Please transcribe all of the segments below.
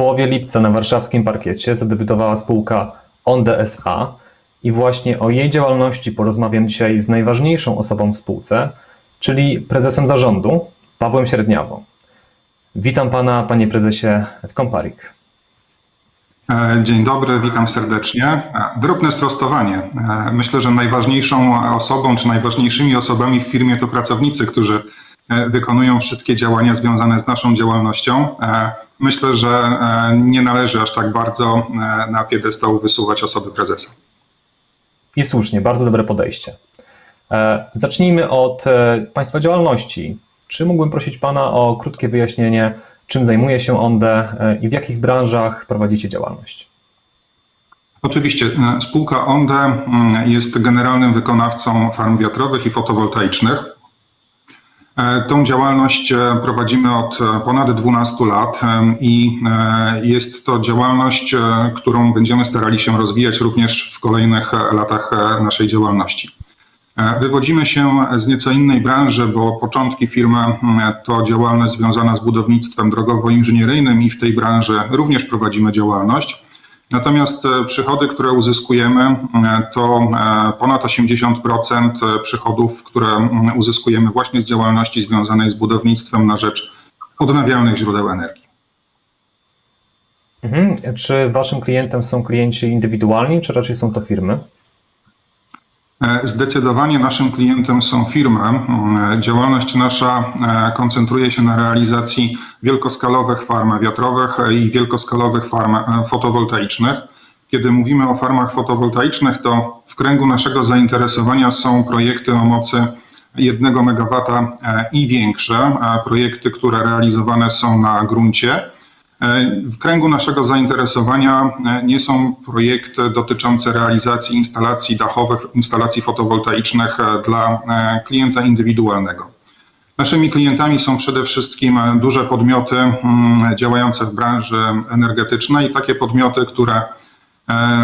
połowie lipca na warszawskim parkiecie zadebiutowała spółka Onde SA i właśnie o jej działalności porozmawiam dzisiaj z najważniejszą osobą w spółce, czyli prezesem zarządu, Pawłem Średniawą. Witam pana, panie prezesie, w Komparik. E, Dzień dobry, witam serdecznie. E, Drobne sprostowanie. E, Myślę, że najważniejszą osobą, czy najważniejszymi osobami w firmie to pracownicy, którzy wykonują wszystkie działania związane z naszą działalnością. E, Myślę, że e, nie należy aż tak bardzo e, na piedestał wysuwać osoby prezesa. I słusznie, bardzo dobre podejście. E, Zacznijmy od e, państwa działalności. Czy mógłbym prosić pana o krótkie wyjaśnienie, czym zajmuje się Onde e, i w jakich branżach prowadzicie działalność? Oczywiście e, spółka Onde mm, jest generalnym wykonawcą farm wiatrowych i fotowoltaicznych. E, Tą działalność e, prowadzimy od e, ponad 12 lat i jest to działalność, którą będziemy starali się rozwijać również w kolejnych latach naszej działalności. Wywodzimy się z nieco innej branży, bo początki firmy to działalność związana z budownictwem drogowo-inżynieryjnym i w tej branży również prowadzimy działalność. Natomiast e, przychody, które uzyskujemy, e, to e, ponad 80% przychodów, które uzyskujemy właśnie z działalności związanej z budownictwem na rzecz odnawialnych źródeł energii. Mhm. Czy waszym klientem są klienci indywidualni, czy raczej są to firmy? E, Zdecydowanie naszym klientem są firmy. Mm, Działalność nasza e, koncentruje się na realizacji wielkoskalowych farm wiatrowych i wielkoskalowych farm e, fotowoltaicznych. Kiedy mówimy o farmach fotowoltaicznych, to w kręgu naszego zainteresowania są projekty o mocy 1 MW i większe, e, projekty, które realizowane są na gruncie. E, W kręgu naszego zainteresowania e, nie są projekty dotyczące realizacji instalacji dachowych, instalacji fotowoltaicznych e, dla klienta indywidualnego. Naszymi klientami są przede wszystkim duże podmioty mm, działające w branży energetycznej, takie podmioty, które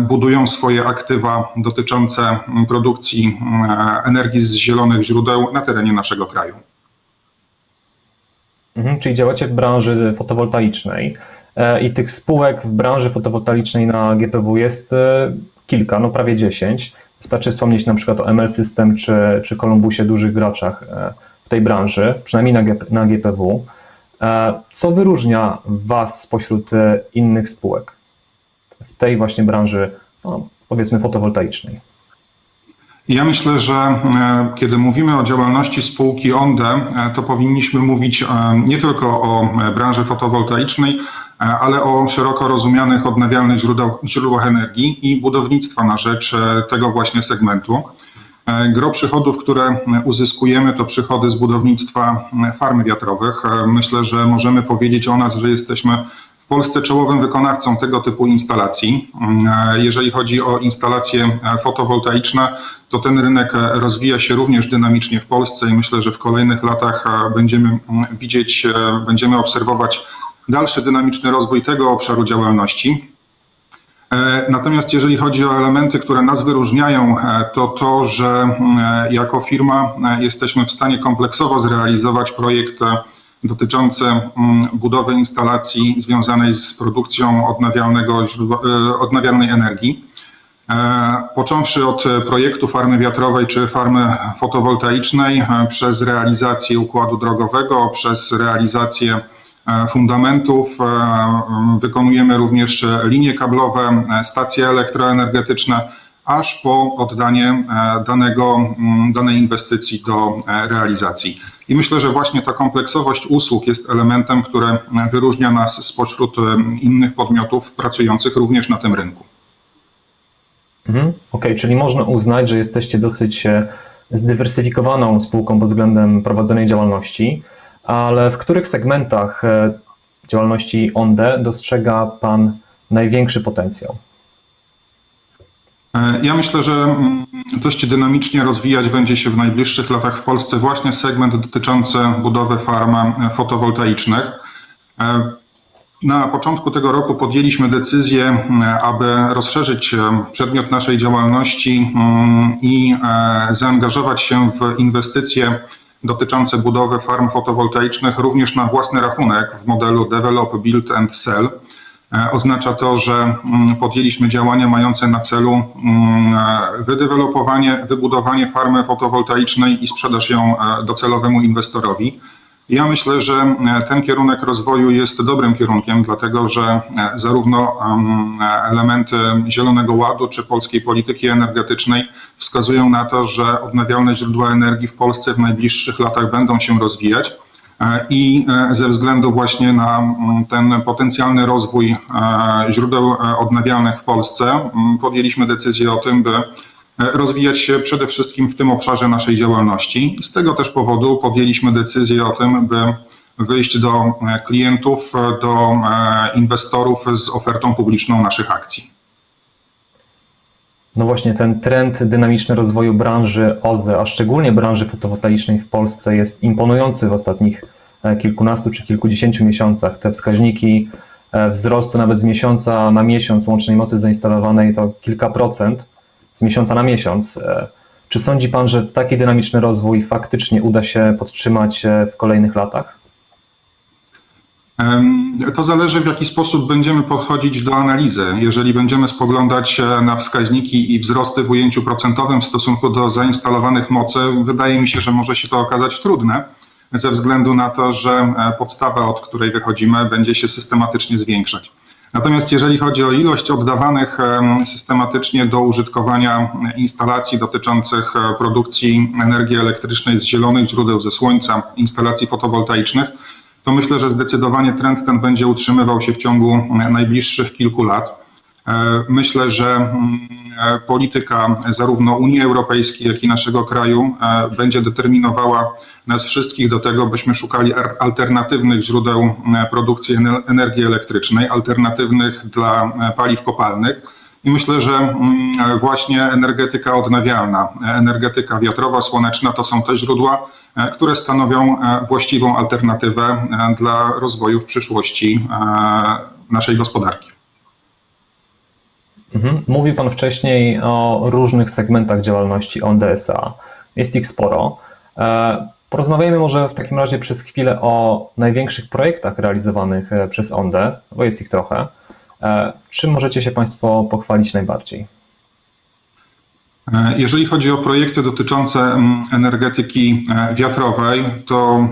budują swoje aktywa dotyczące mm, produkcji mm, energii z zielonych źródeł na terenie naszego kraju. Mhm. Czyli działacie w branży fotowoltaicznej e, i tych spółek w branży fotowoltaicznej na GPW jest e, kilka, no prawie 10. Wystarczy wspomnieć na przykład o ML System czy, czy Columbusie, dużych graczach e, w tej branży, przynajmniej na, na GPW. Co wyróżnia Was spośród innych spółek w tej właśnie branży, no, powiedzmy, fotowoltaicznej? Ja myślę, że e, kiedy mówimy o działalności spółki ONDE, e, to powinniśmy mówić e, nie tylko o branży fotowoltaicznej, ale o szeroko rozumianych odnawialnych źródłach energii i budownictwa na rzecz tego właśnie segmentu. Gro przychodów, które uzyskujemy, to przychody z budownictwa farm wiatrowych. Myślę, że możemy powiedzieć o nas, że jesteśmy Polsce czołowym wykonawcą tego typu instalacji. E, Jeżeli chodzi o instalacje e, fotowoltaiczne, to ten rynek e, rozwija się również dynamicznie w Polsce i myślę, że w kolejnych latach będziemy mm, widzieć, będziemy obserwować dalszy dynamiczny rozwój tego obszaru działalności. Natomiast jeżeli chodzi o elementy, które nas wyróżniają, to to, że mm, jako firma jesteśmy w stanie kompleksowo zrealizować projekt e, dotyczący mm, budowy instalacji związanej z produkcją odnawialnego e, odnawialnej energii. E, Począwszy od projektu farmy wiatrowej czy farmy fotowoltaicznej, e, przez realizację układu drogowego, przez realizację fundamentów, wykonujemy również linie kablowe, stacje elektroenergetyczne, aż po oddanie e, danego, m, danej inwestycji do e, realizacji. I myślę, że właśnie ta kompleksowość usług jest elementem, który e, wyróżnia nas spośród innych podmiotów pracujących również na tym rynku. Mhm. Okej, czyli można uznać, że jesteście dosyć zdywersyfikowaną spółką pod względem prowadzonej działalności, ale w których segmentach działalności ONDE dostrzega Pan największy potencjał? E, Ja myślę, że mm, dość dynamicznie rozwijać będzie się w najbliższych latach w Polsce właśnie segment dotyczący budowy farm e, fotowoltaicznych. E, Na początku tego roku podjęliśmy decyzję, aby rozszerzyć przedmiot naszej działalności mm, i zaangażować się w inwestycje dotyczące budowy farm fotowoltaicznych również na własny rachunek w modelu Develop, Build and Sell. E, Oznacza to, że mm, podjęliśmy działania mające na celu mm, e, wydevelopowanie, wybudowanie farmy fotowoltaicznej i sprzedaż ją e, docelowemu inwestorowi. Ja myślę, że ten kierunek rozwoju jest dobrym kierunkiem, dlatego że zarówno em, elementy Zielonego Ładu czy polskiej polityki energetycznej wskazują na to, że odnawialne źródła energii w Polsce w najbliższych latach będą się rozwijać. E, I e, ze względu właśnie na mm, ten potencjalny rozwój e, źródeł odnawialnych w Polsce, mm, podjęliśmy decyzję o tym, by rozwijać się przede wszystkim w tym obszarze naszej działalności. Z tego też powodu podjęliśmy decyzję o tym, by wyjść do klientów, do inwestorów z ofertą publiczną naszych akcji. No właśnie, ten trend dynamiczny rozwoju branży OZE, a szczególnie branży fotowoltaicznej w Polsce jest imponujący w ostatnich e, kilkunastu czy kilkudziesięciu miesiącach. Te wskaźniki e, wzrostu nawet z miesiąca na miesiąc łącznej mocy zainstalowanej to kilka procent z miesiąca na miesiąc. E, Czy sądzi Pan, że taki dynamiczny rozwój faktycznie uda się podtrzymać w kolejnych latach? To zależy, w jaki sposób będziemy podchodzić do analizy. Jeżeli będziemy spoglądać e, na wskaźniki i wzrosty w ujęciu procentowym w stosunku do zainstalowanych mocy, wydaje mi się, że może się to okazać trudne, ze względu na to, że e, podstawa, od której wychodzimy, będzie się systematycznie zwiększać. Natomiast jeżeli chodzi o ilość oddawanych em, systematycznie do użytkowania instalacji dotyczących e, produkcji energii elektrycznej z zielonych źródeł, ze słońca, instalacji fotowoltaicznych, to myślę, że zdecydowanie trend ten będzie utrzymywał się w ciągu e, najbliższych kilku lat. E, Myślę, że mm, e, polityka zarówno Unii Europejskiej, jak i naszego kraju będzie determinowała nas wszystkich do tego, byśmy szukali alternatywnych źródeł produkcji ene- energii elektrycznej, alternatywnych dla paliw kopalnych. I myślę, że mm, właśnie energetyka odnawialna, energetyka wiatrowa, słoneczna to są te źródła, e, które stanowią e, właściwą alternatywę e, dla rozwoju w przyszłości naszej gospodarki. Mhm. Mówił Pan wcześniej o różnych segmentach działalności ONDSA. Jest ich sporo. Porozmawiajmy może w takim razie przez chwilę o największych projektach realizowanych przez ONDE, bo jest ich trochę. E, Czym możecie się Państwo pochwalić najbardziej? E, Jeżeli chodzi o projekty dotyczące mm, energetyki e, wiatrowej, to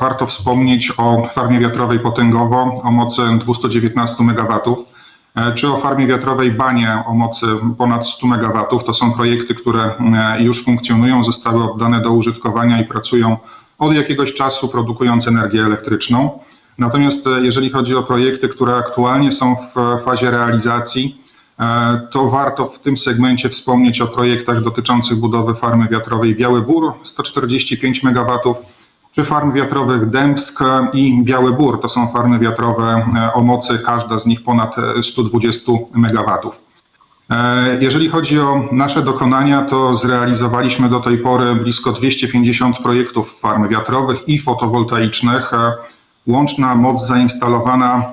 warto wspomnieć o farmie wiatrowej Potęgowo o mocy 219 MW, czy o farmie wiatrowej Banie o mocy ponad 100 MW. To są projekty, które mm, już funkcjonują, zostały oddane do użytkowania i pracują od jakiegoś czasu, produkując energię elektryczną. Natomiast e, jeżeli chodzi o projekty, które aktualnie są w fazie realizacji, E, to warto w tym segmencie wspomnieć o projektach dotyczących budowy farmy wiatrowej Biały Bór 145 MW, czy farm wiatrowych Dębsk i Biały Bór. To są farmy wiatrowe e, o mocy, każda z nich ponad e, 120 MW. E, Jeżeli chodzi o nasze dokonania, to zrealizowaliśmy do tej pory blisko 250 projektów farm wiatrowych i fotowoltaicznych. Łączna moc zainstalowana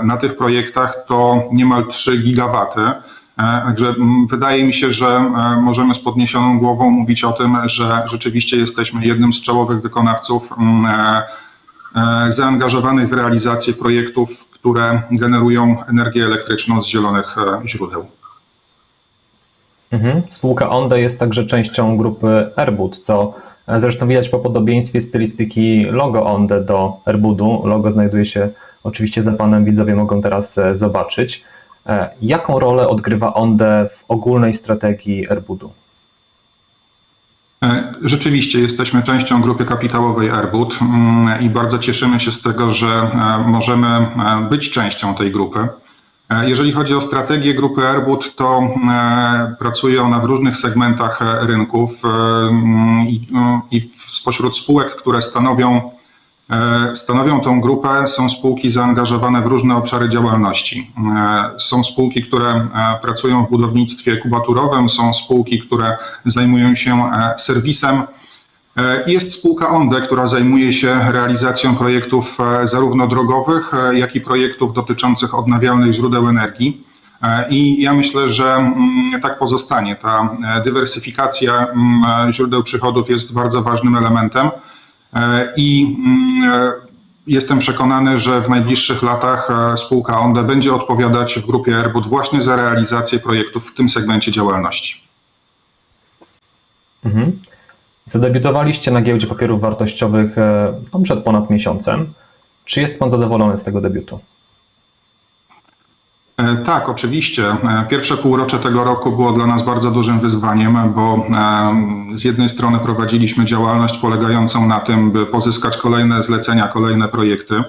e, na tych projektach to niemal 3 gigawaty. E, Także wydaje mi się, że e, możemy z podniesioną głową mówić o tym, że rzeczywiście jesteśmy jednym z czołowych wykonawców zaangażowanych w realizację projektów, które generują energię elektryczną z zielonych źródeł. Mhm. Spółka ONDE jest także częścią grupy Airbud, co zresztą widać po podobieństwie stylistyki logo ONDE do Airbudu. Logo znajduje się oczywiście za panem, widzowie mogą teraz e, zobaczyć. E, Jaką rolę odgrywa ONDE w ogólnej strategii Airbudu? E, Rzeczywiście jesteśmy częścią grupy kapitałowej Airbud mm, i bardzo cieszymy się z tego, że możemy być częścią tej grupy. E, Jeżeli chodzi o strategię grupy Airbud, to e, pracuje ona w różnych segmentach e, rynków mm, i, no, spośród spółek, które stanowią, stanowią tą grupę, są spółki zaangażowane w różne obszary działalności. Są spółki, które pracują w budownictwie kubaturowym, są spółki, które zajmują się serwisem. E, Jest spółka ONDE, która zajmuje się realizacją projektów e, zarówno drogowych, e, jak i projektów dotyczących odnawialnych źródeł energii. I ja myślę, że mm, tak pozostanie. Ta dywersyfikacja mm, źródeł przychodów jest bardzo ważnym elementem. I mm, jestem przekonany, że w najbliższych latach spółka ONDE będzie odpowiadać w grupie Airbud właśnie za realizację projektów w tym segmencie działalności. Mhm. Zadebiutowaliście na giełdzie papierów wartościowych e, no, przed ponad miesiącem. Czy jest Pan zadowolony z tego debiutu? E, Tak, oczywiście. E, Pierwsze półrocze tego roku było dla nas bardzo dużym wyzwaniem, bo z jednej strony prowadziliśmy działalność polegającą na tym, by pozyskać kolejne zlecenia, kolejne projekty.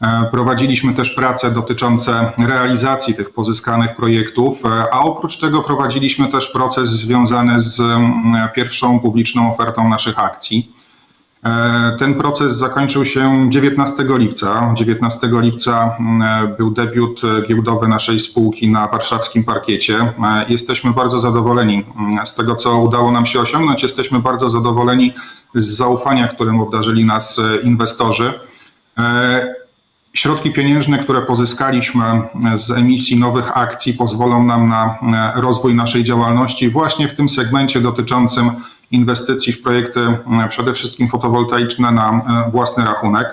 E, Prowadziliśmy też prace dotyczące realizacji tych pozyskanych projektów, e, a oprócz tego prowadziliśmy też proces związany z mm, pierwszą publiczną ofertą naszych akcji. E, Ten proces zakończył się 19 lipca. 19 lipca mm, był debiut giełdowy naszej spółki na warszawskim parkiecie. Jesteśmy bardzo zadowoleni mm, z tego, co udało nam się osiągnąć. Jesteśmy bardzo zadowoleni z zaufania, którym obdarzyli nas inwestorzy. Środki pieniężne, które pozyskaliśmy z emisji nowych akcji, pozwolą nam na e, rozwój naszej działalności właśnie w tym segmencie dotyczącym inwestycji w projekty e, przede wszystkim fotowoltaiczne na e, własny rachunek.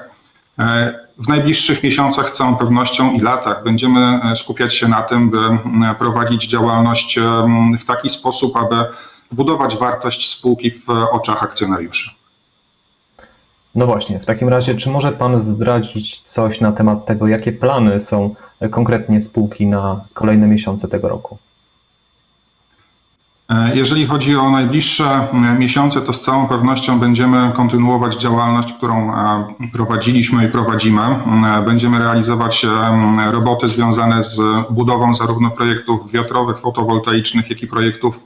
W najbliższych miesiącach z całą pewnością i latach będziemy skupiać się na tym, by prowadzić działalność w taki sposób, aby budować wartość spółki w oczach akcjonariuszy. No właśnie, w takim razie, czy może Pan zdradzić coś na temat tego, jakie plany są konkretnie spółki na kolejne miesiące tego roku? E, Jeżeli chodzi o najbliższe miesiące, to z całą pewnością będziemy kontynuować działalność, którą e, prowadziliśmy i prowadzimy. E, Będziemy realizować roboty związane z budową zarówno projektów wiatrowych, fotowoltaicznych, jak i projektów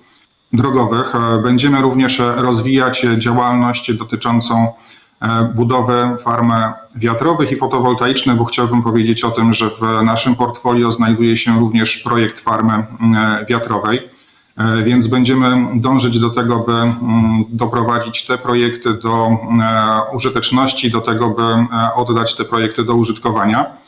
drogowych. Będziemy również rozwijać działalność dotyczącą e, budowy farm wiatrowych i fotowoltaicznych, bo chciałbym powiedzieć o tym, że w naszym portfolio znajduje się również projekt farmy wiatrowej. E, Więc będziemy dążyć do tego, by doprowadzić te projekty do e, użyteczności, do tego, by oddać te projekty do użytkowania.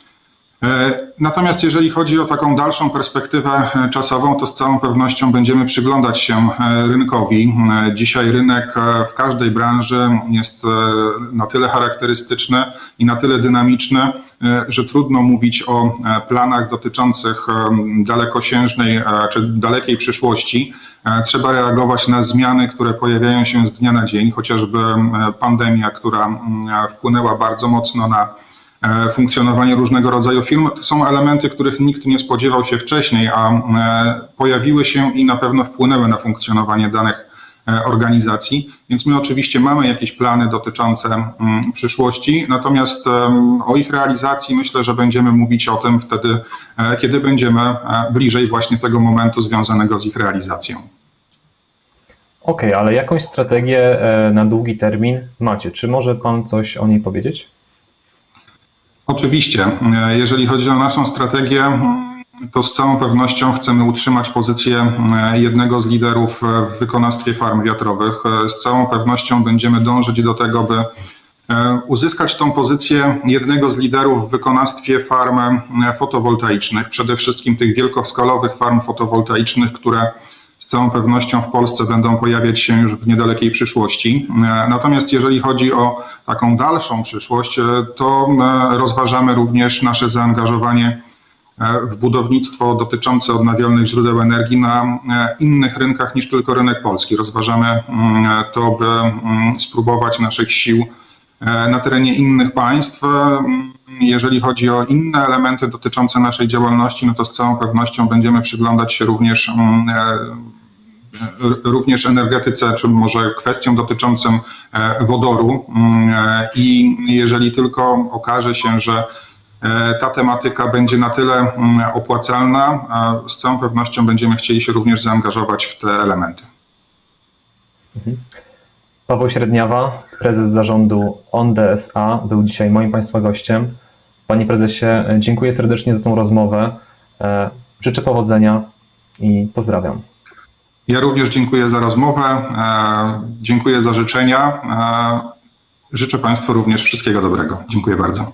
E, Natomiast jeżeli chodzi o taką dalszą perspektywę e, czasową, to z całą pewnością będziemy przyglądać się e, rynkowi. Dzisiaj rynek w każdej branży jest na tyle charakterystyczny i na tyle dynamiczny, że trudno mówić o planach dotyczących dalekosiężnej czy dalekiej przyszłości. Trzeba reagować na zmiany, które pojawiają się z dnia na dzień, chociażby pandemia, która mm, wpłynęła bardzo mocno na funkcjonowanie różnego rodzaju firm. To są elementy, których nikt nie spodziewał się wcześniej, a e, pojawiły się i na pewno wpłynęły na funkcjonowanie danych e, organizacji. Więc my oczywiście mamy jakieś plany dotyczące mm, przyszłości, natomiast o ich realizacji myślę, że będziemy mówić o tym wtedy, e, kiedy będziemy e, bliżej właśnie tego momentu związanego z ich realizacją. Okej, ale jakąś strategię e, na długi termin macie? Czy może Pan coś o niej powiedzieć? Oczywiście. E, Jeżeli chodzi o naszą strategię, to z całą pewnością chcemy utrzymać pozycję e, jednego z liderów e, w wykonawstwie farm wiatrowych. Z całą pewnością będziemy dążyć do tego, by uzyskać tą pozycję jednego z liderów w wykonawstwie farm fotowoltaicznych, przede wszystkim tych wielkoskalowych farm fotowoltaicznych, które z całą pewnością w Polsce będą pojawiać się już w niedalekiej przyszłości. E, Natomiast jeżeli chodzi o taką dalszą przyszłość, e, to e, rozważamy również nasze zaangażowanie w budownictwo dotyczące odnawialnych źródeł energii na innych rynkach niż tylko rynek polski. Rozważamy mm, to, by mm, spróbować naszych sił na terenie innych państw. E, Jeżeli chodzi o inne elementy dotyczące naszej działalności, no to z całą pewnością będziemy przyglądać się również mm, e, również energetyce, czy może kwestiom dotyczącym e, wodoru. Mm, e, I jeżeli tylko okaże się, że e, ta tematyka będzie na tyle mm, opłacalna, z całą pewnością będziemy chcieli się również zaangażować w te elementy. Paweł Średniawa, prezes zarządu ONDSA, był dzisiaj moim Państwa gościem. Panie prezesie, dziękuję serdecznie za tą rozmowę. E, Życzę powodzenia i pozdrawiam. Ja również dziękuję za rozmowę, e, dziękuję za życzenia. e, Życzę Państwu również wszystkiego dobrego. Dziękuję bardzo.